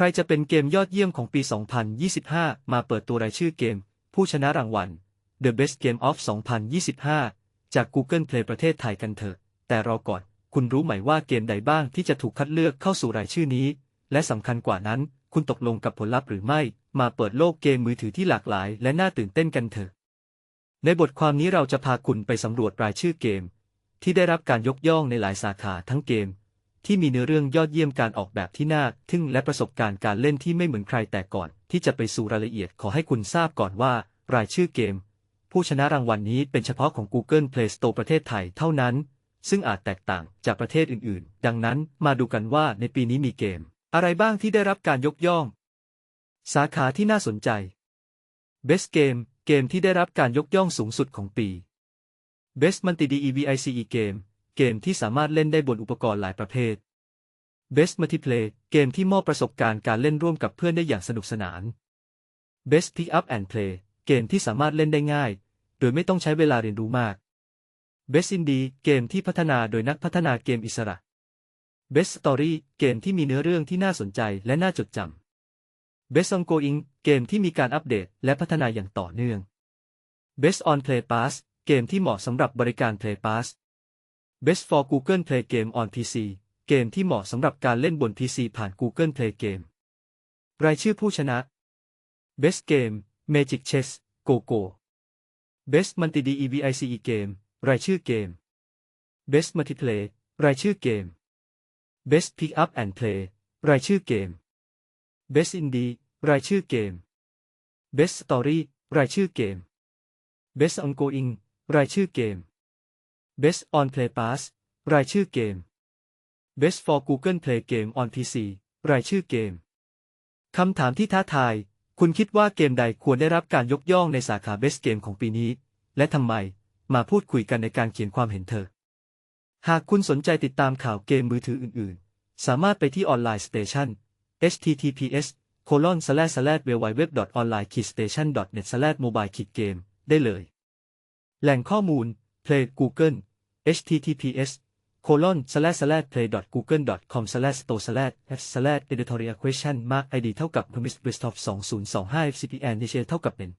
ใครจะเป็นเกมยอดเยี่ยมของปี 2025 มาเปิดตัวรายชื่อเกม ผู้ชนะรางวัล The Best Game of 2025 จาก Google Play ประเทศไทยกันเถอะ แต่รอก่อน คุณรู้ไหมว่าเกมใดบ้างที่จะถูกคัดเลือกเข้าสู่รายชื่อนี้ และสำคัญกว่านั้น คุณตกลงกับผลลัพธ์หรือไม่ มาเปิดโลกเกมมือถือที่หลากหลาย และน่าตื่นเต้นกันเถอะ ในบทความนี้เราจะพาคุณไปสำรวจรายชื่อเกม ที่ได้รับการยกย่องในหลายสาขาทั้งเกม ที่มีเนื้อเรื่องยอดเยี่ยมการออกแบบที่น่าทึ่งและประสบการณ์การเล่นที่ไม่เหมือนใครแต่ก่อน ที่จะไปสู่รายละเอียดขอให้คุณทราบก่อนว่า รายชื่อเกม ผู้ชนะรางวัลนนี้เป็นเฉพาะของ Google Play Store ประเทศไทยเท่านั้น ซึ่งอาจแตกต่างจากประเทศอื่นๆ ดังนั้นมาดูกันว่าในปีนี้มีเกม อะไรบ้างที่ได้รับการยกย่อง สาขาที่น่าสนใจ Best Game เกมที่ได้รับการยกย่องสูงสุดของปี Best Multi DEVICE Game เกมที่สามารถเล่นได้บนอุปกรณ์หลายประเภท Best Multiplayer เกมที่มอบประสบการณ์การเล่นร่วมกับเพื่อนได้อย่างสนุกสนาน Best Pick Up and Play เกมที่สามารถเล่นได้ง่าย โดยไม่ต้องใช้เวลาเรียนรู้มาก Best Indie เกมที่พัฒนาโดยนักพัฒนาเกมอิสระ Best Story เกมที่มีเนื้อเรื่องที่น่าสนใจและน่าจดจำ Best Ongoing เกมที่มีการอัปเดตและพัฒนาอย่างต่อเนื่อง Best on Play Pass เกมที่เหมาะสำหรับบริการ Play Pass Best for Google Play Game on PC เกมที่เหมาะสำหรับการเล่นบน PC ผ่าน Google Play Game รายชื่อผู้ชนะ Best Game Magic Chess GoGo Best Multi DEVICE Game รายชื่อเกม Best Multiplayer รายชื่อเกม Best Pick Up and Play รายชื่อเกม Best Indie รายชื่อเกม Best Story รายชื่อเกม Best Ongoing รายชื่อเกม Best on Play Pass รายชื่อเกม Best for Google Play Game on PC รายชื่อเกม คำถามที่ท้าทาย คุณคิดว่าเกมใดควรได้รับการยกย่องในสาขา Best Game ของปีนี้ และทำไม มาพูดคุยกันในการเขียนความเห็นเธอ หากคุณสนใจติดตามข่าวเกมมือถืออื่น ๆ สามารถไปที่ออนไลน์สเตชัน https colon slash slash www online station net slash mobile k i game ได้เลย แหล่งข้อมูล Play Google https colon slash slash play google com slash store slash f slash editorial question mark id เท่ากับ permis Christoph 2025 cpn เท่ากับเป็น